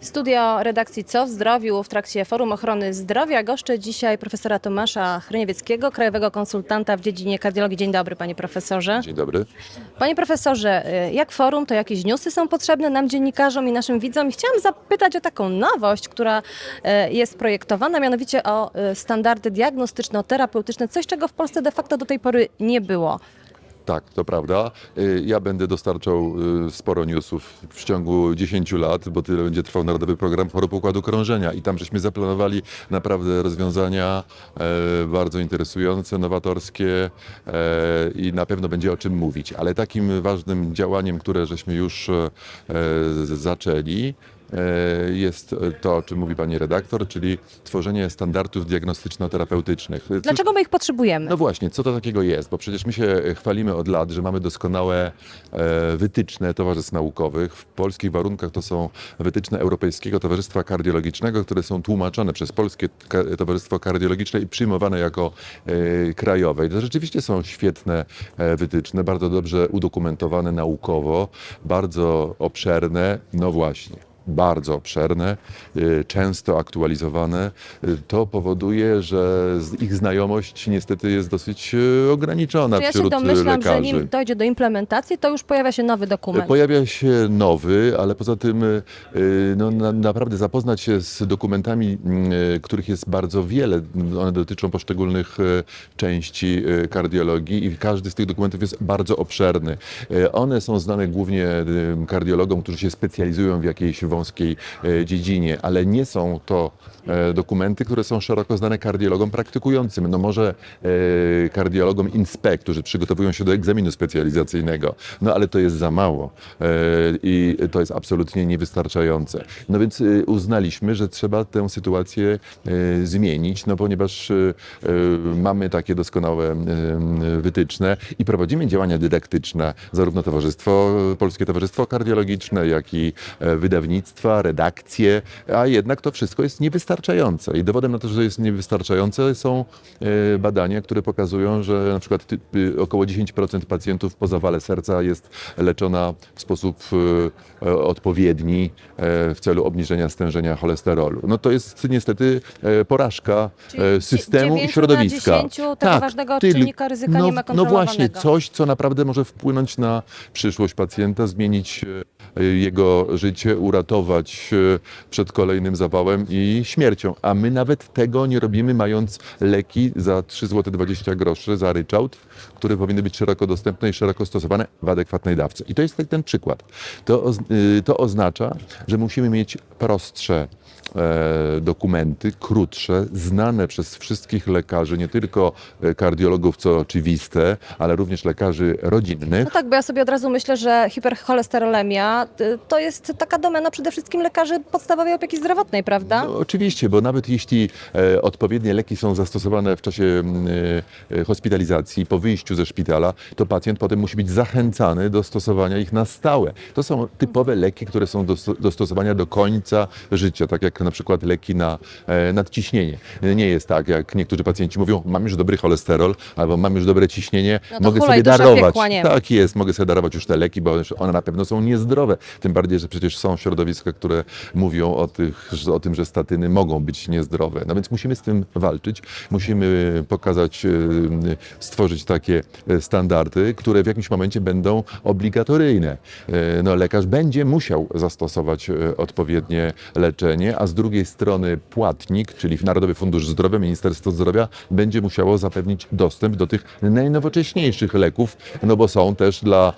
Studio redakcji Co w Zdrowiu w trakcie Forum Ochrony Zdrowia goszczę dzisiaj profesora Tomasza Chryniewieckiego, krajowego konsultanta w dziedzinie kardiologii. Dzień dobry, panie profesorze. Dzień dobry. Panie profesorze, y, jak forum, to jakieś newsy są potrzebne nam dziennikarzom i naszym widzom? I chciałam zapytać o taką nowość, która y, jest projektowana, mianowicie o y, standardy diagnostyczno-terapeutyczne, coś czego w Polsce de facto do tej pory nie było. Tak, to prawda. Y, Ja będę dostarczał y, sporo newsów w ciągu 10 lat, bo tyle będzie trwał Narodowy Program Chorób Układu Krążenia i tam żeśmy zaplanowali naprawdę rozwiązania e, bardzo interesujące, nowatorskie e, i na pewno będzie o czym mówić. Ale takim ważnym działaniem, które żeśmy już e, zaczęli, jest to, o czym mówi pani redaktor, czyli tworzenie standardów diagnostyczno-terapeutycznych. Cóż- Dlaczego my ich potrzebujemy? no właśnie, co to takiego jest? Bo przecież my się chwalimy od lat, że mamy doskonałe e, wytyczne towarzystw naukowych. W polskich warunkach to są wytyczne Europejskiego Towarzystwa Kardiologicznego, które są tłumaczone przez Polskie Towarzystwo Kardiologiczne i przyjmowane jako e, krajowe. I to rzeczywiście są świetne e, wytyczne, bardzo dobrze udokumentowane naukowo, bardzo obszerne. No właśnie bardzo obszerne, y, często aktualizowane. Y, To powoduje, że ich znajomość niestety jest dosyć y, ograniczona Czy ja się wśród domyślam, że lekarzy. nim dojdzie do implementacji, to już pojawia się nowy dokument. Pojawia się nowy, ale poza tym no, na, naprawdę zapoznać się z dokumentami, których jest bardzo wiele. One dotyczą poszczególnych części kardiologii i każdy z tych dokumentów jest bardzo obszerny. One są znane głównie kardiologom, którzy się specjalizują w jakiejś wąskiej y, dziedzinie, ale nie są to e, dokumenty, które są szeroko znane kardiologom praktykującym. No może e, kardiologom INSPE, którzy przygotowują się do egzaminu specjalizacyjnego. No ale to jest za mało e, i to jest absolutnie niewystarczające. No więc e, uznaliśmy, że trzeba tę sytuację e, zmienić, no ponieważ e, e, mamy takie doskonałe e, wytyczne i prowadzimy działania dydaktyczne, zarówno Towarzystwo, Polskie Towarzystwo Kardiologiczne, jak i e, wydawnictwa, redakcje, a jednak to wszystko jest niewystarczające. I dowodem na to, że jest niewystarczające są e, badania, które pokazują, że na przykład y, około 10% pacjentów po zawale serca jest leczona w sposób e, e, odpowiedni w celu obniżenia stężenia cholesterolu. No to jest niestety porażka Czyli systemu i środowiska. Na 10 tego ważnego tyl- czynnika ryzyka no, nie ma No właśnie, coś, co naprawdę może wpłynąć na przyszłość pacjenta, zmienić jego życie, uratować e, przed kolejnym zawałem i śmiercią. A my nawet tego nie robimy, mając leki za 3 zł 20 groszy za ryczałt, które powinny być szeroko dostępne i szeroko stosowane w adekwatnej dawce. I to jest ten przykład. To, y, to oznacza, że musimy mieć prostsze e, dokumenty, krótsze, znane przez wszystkich lekarzy, nie tylko e, kardiologów, co oczywiste, ale również lekarzy rodzinnych. No tak, bo ja sobie od razu myślę, że hipercholesterolemia y, to jest taka domena przede wszystkim lekarzy podstawowej opieki zdrowotnej, prawda? No, oczywiście, bo nawet jeśli e, odpowiednie leki są zastosowane w czasie mm, e, e, hospitalizacji, po wyjściu ze szpitala, to pacjent potem musi być zachęcany do stosowania ich na stałe. To są typowe leki, które są do, do stosowania do końca życia, tak jak na przykład leki na e, nadciśnienie. Nie jest tak, jak niektórzy pacjenci mówią, mam już dobry cholesterol, albo mam już dobre ciśnienie, No mogę sobie darować. piekła. Tak jest, mogę sobie darować już te leki, bo one na pewno są niezdrowe. Tym bardziej, że przecież są środowiska, które mówią o, tych, o tym, że statyny mogą być niezdrowe. No więc musimy z tym walczyć. Musimy pokazać, e, stworzyć takie e, standardy, które w jakimś momencie będą obligatoryjne. E, No, lekarz będzie musiał zastosować odpowiednie leczenie, a z drugiej strony płatnik, czyli Narodowy Fundusz Zdrowia, Ministerstwo Zdrowia będzie musiało zapewnić dostęp do tych najnowocześniejszych leków, no bo są też dla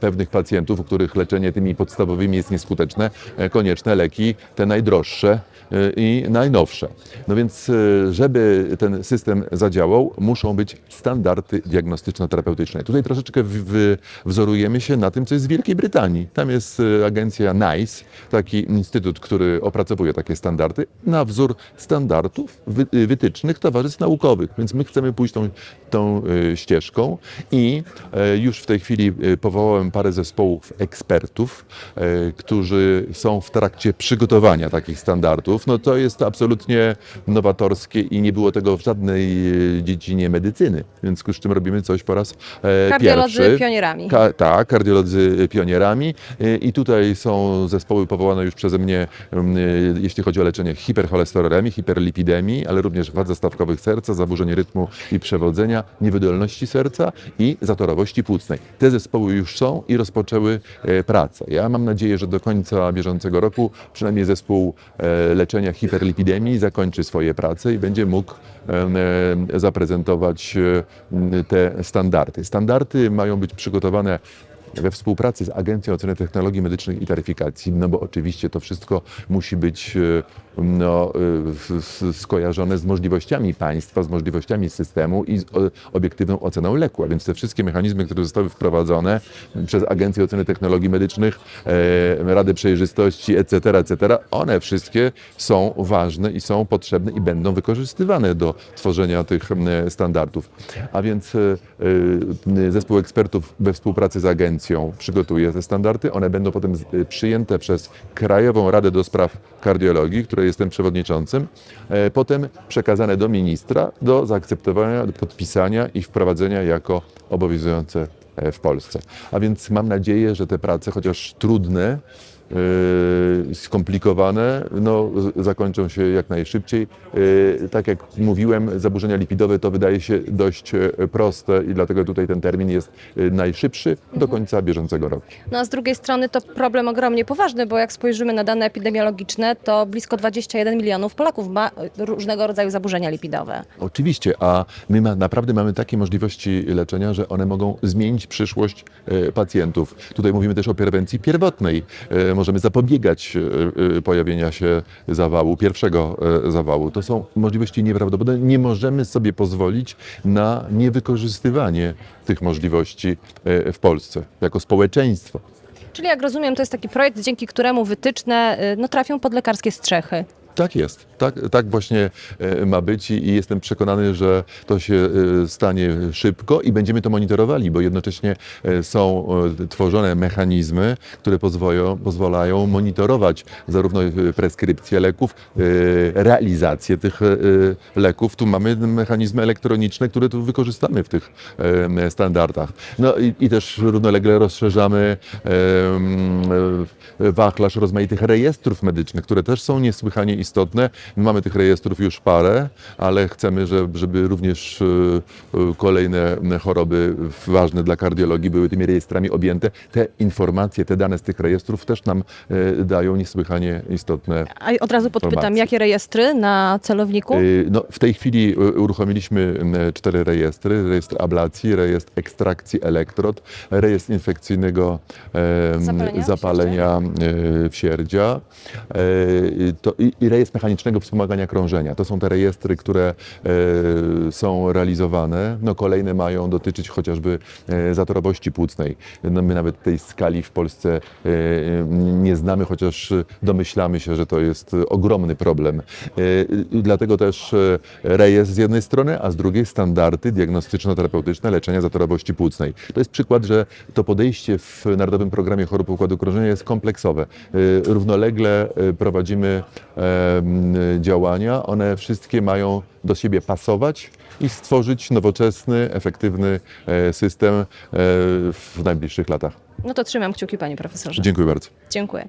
pewnych pacjentów, u których leczenie tymi podstawowymi jest nieskuteczne, konieczne leki, te najdroższe e, i najnowsze. No więc, e, żeby ten system zadziałał, muszą być standardy diagnostyczno-terapeutyczne. Tutaj troszeczkę wzorujemy się na tym, co jest w Wielkiej Brytanii. Tam jest e, agencja NICE, taki instytut, który opracowuje takie standardy na wzór standardów wy, wytycznych towarzystw naukowych. Więc my chcemy pójść tą, tą e, ścieżką i e, już w tej chwili e, powołałem parę zespołów ekspertów, e, którzy są w trakcie przygotowania takich standardów. No to jest absolutnie nowatorskie i nie było tego w żadnej e, dziedzinie medycyny. W związku z czym robimy coś po raz e, Kardiolodzy pierwszy. pionierami. Ka- tak, kardiolodzy pionierami Y, i tutaj są zespoły powołane już przeze mnie, y, jeśli chodzi o leczenie hipercholesterolemi, hiperlipidemii, ale również wad zastawkowych serca, zaburzeń rytmu i przewodzenia, niewydolności serca i zatorowości płucnej. Te zespoły już są i rozpoczęły e, pracę. Ja mam nadzieję, że do końca bieżącego roku przynajmniej zespół e, leczenia hiperlipidemii zakończy swoje prace i będzie mógł e, zaprezentować e, m, te standardy. Standardy mają być przygotowane we współpracy z Agencją Oceny Technologii Medycznych i Taryfikacji, no bo oczywiście to wszystko musi być e, no, e, skojarzone z możliwościami państwa, z możliwościami systemu i z o- obiektywną oceną leku. A więc te wszystkie mechanizmy, które zostały wprowadzone przez Agencję Oceny Technologii Medycznych, e, Radę Przejrzystości, etc., etc., one wszystkie są ważne i są potrzebne i będą wykorzystywane do tworzenia tych standardów. A więc e, e, zespół ekspertów we współpracy z agencją przygotuje te standardy. One będą potem e, przyjęte przez Krajową Radę do Spraw Kardiologii, której jestem przewodniczącym, e, potem przekazane do ministra do zaakceptowania, do podpisania i wprowadzenia jako obowiązujące e, w Polsce. A więc mam nadzieję, że te prace, chociaż trudne, skomplikowane, no, zakończą się jak najszybciej. E, Tak jak mówiłem, zaburzenia lipidowe to wydaje się dość e, proste i dlatego tutaj ten termin jest e, najszybszy do końca bieżącego roku. No a z drugiej strony to problem ogromnie poważny, bo jak spojrzymy na dane epidemiologiczne, to blisko 21 milionów Polaków ma y, różnego rodzaju zaburzenia lipidowe. Oczywiście, a my ma, naprawdę mamy takie możliwości leczenia, że one mogą zmienić przyszłość e, pacjentów. Tutaj mówimy też o prewencji pierwotnej. Możemy zapobiegać e, e, pojawienia się zawału, pierwszego e, zawału. To są możliwości nieprawdopodobne. Nie możemy sobie pozwolić na niewykorzystywanie tych możliwości w Polsce jako społeczeństwo. Czyli jak rozumiem, to jest taki projekt, dzięki któremu wytyczne no, trafią pod lekarskie strzechy. Tak jest, tak, tak właśnie e, ma być i jestem przekonany, że to się e, stanie szybko i będziemy to monitorowali, bo jednocześnie e, są tworzone mechanizmy, które pozwolą, pozwalają monitorować zarówno preskrypcję leków, realizację tych leków. Tu mamy mechanizmy elektroniczne, które tu wykorzystamy w tych standardach. No i, i też równolegle rozszerzamy wachlarz rozmaitych rejestrów medycznych, które też są niesłychanie istotne. Mamy tych rejestrów już parę, ale chcemy, żeby, również e, e, kolejne choroby ważne dla kardiologii były tymi rejestrami objęte. Te informacje, te dane z tych rejestrów też nam e, dają niesłychanie istotne A od razu podpytam, Informacje. jakie rejestry na celowniku? No, w tej chwili uruchomiliśmy cztery rejestry. Rejestr ablacji, rejestr ekstrakcji elektrod, rejestr infekcyjnego Zapalenia zapalenia y, wsierdzia y, to, i, i rejestr mechanicznego wspomagania krążenia. To są te rejestry, które y, są realizowane. No, kolejne mają dotyczyć chociażby e, zatorowości płucnej. No, my nawet tej skali w Polsce e, nie znamy, chociaż domyślamy się, że to jest ogromny problem. E, Dlatego też e, rejestr z jednej strony, a z drugiej standardy diagnostyczno-terapeutyczne leczenia zatorowości płucnej. To jest przykład, że to podejście w Narodowym Programie Chorób Układu Krążenia jest kompleksowe. E, Równolegle e, prowadzimy e, działania, one wszystkie mają do siebie pasować i stworzyć nowoczesny, efektywny e, system e, w najbliższych latach. No to trzymam kciuki, panie profesorze. Dziękuję bardzo. Dziękuję.